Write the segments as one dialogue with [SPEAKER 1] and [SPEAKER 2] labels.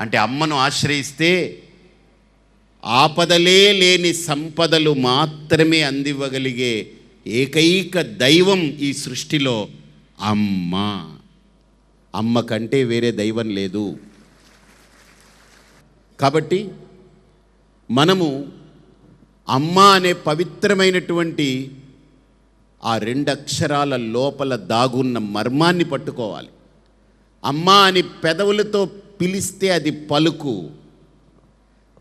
[SPEAKER 1] అంటే అమ్మను ఆశ్రయిస్తే ఆపదలే లేని సంపదలు మాత్రమే అందివ్వగలిగే ఏకైక దైవం ఈ సృష్టిలో అమ్మ. అమ్మ కంటే వేరే దైవం లేదు. కాబట్టి మనము అమ్మ అనే పవిత్రమైనటువంటి ఆ రెండు అక్షరాల లోపల దాగున్న మర్మాన్ని పట్టుకోవాలి. అమ్మ అని పెదవులతో పిలిస్తే అది పలుకు.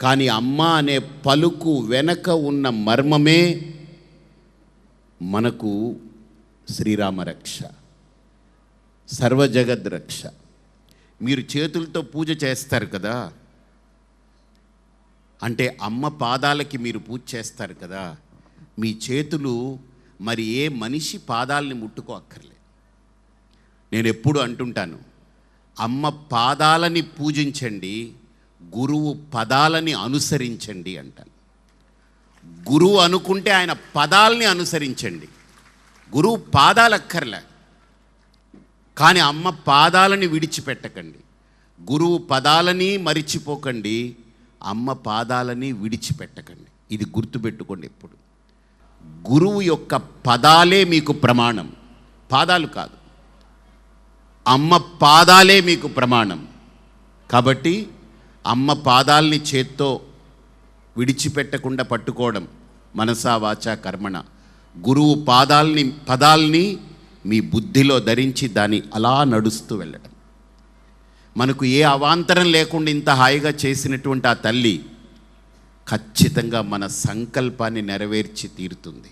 [SPEAKER 1] కానీ అమ్మ అనే పలుకు వెనక ఉన్న మర్మమే మనకు శ్రీరామ రక్ష సర్వజగద్ రక్ష. మీరు చేతులతో పూజ చేస్తారు కదా? అంటే అమ్మ పాదాలకి మీరు పూజ చేస్తారు కదా మీ చేతులు మరి ఏ మనిషి పాదాలని ముట్టుకో అక్కర్లేదు నేను ఎప్పుడు అంటుంటాను అమ్మ పాదాలని పూజించండి గురువు పదాలని అనుసరించండి అంటాను. గురువు అనుకుంటే ఆయన పదాలని అనుసరించండి. గురువు పాదాలు అక్కర్లే కానీ అమ్మ పాదాలని విడిచిపెట్టకండి. గురువు పదాలని మరిచిపోకండి. అమ్మ పాదాలని విడిచిపెట్టకండి. ఇది గుర్తుపెట్టుకోండి ఎప్పుడు. గురువు యొక్క పదాలే మీకు ప్రమాణం. పాదాలు కాదు. అమ్మ పాదాలే మీకు ప్రమాణం. కాబట్టి అమ్మ పాదాల్ని చేత్తో విడిచిపెట్టకుండా పట్టుకోవడం మనసా వాచ కర్మణ. గురువు పాదాల్ని పదాల్ని మీ బుద్ధిలో ధరించి దాన్ని అలా నడుస్తూ వెళ్ళడం. మనకు ఏ అవాంతరం లేకుండా ఇంత హాయిగా చేసినటువంటి ఆ తల్లి ఖచ్చితంగా మన సంకల్పాన్ని నెరవేర్చి తీరుతుంది.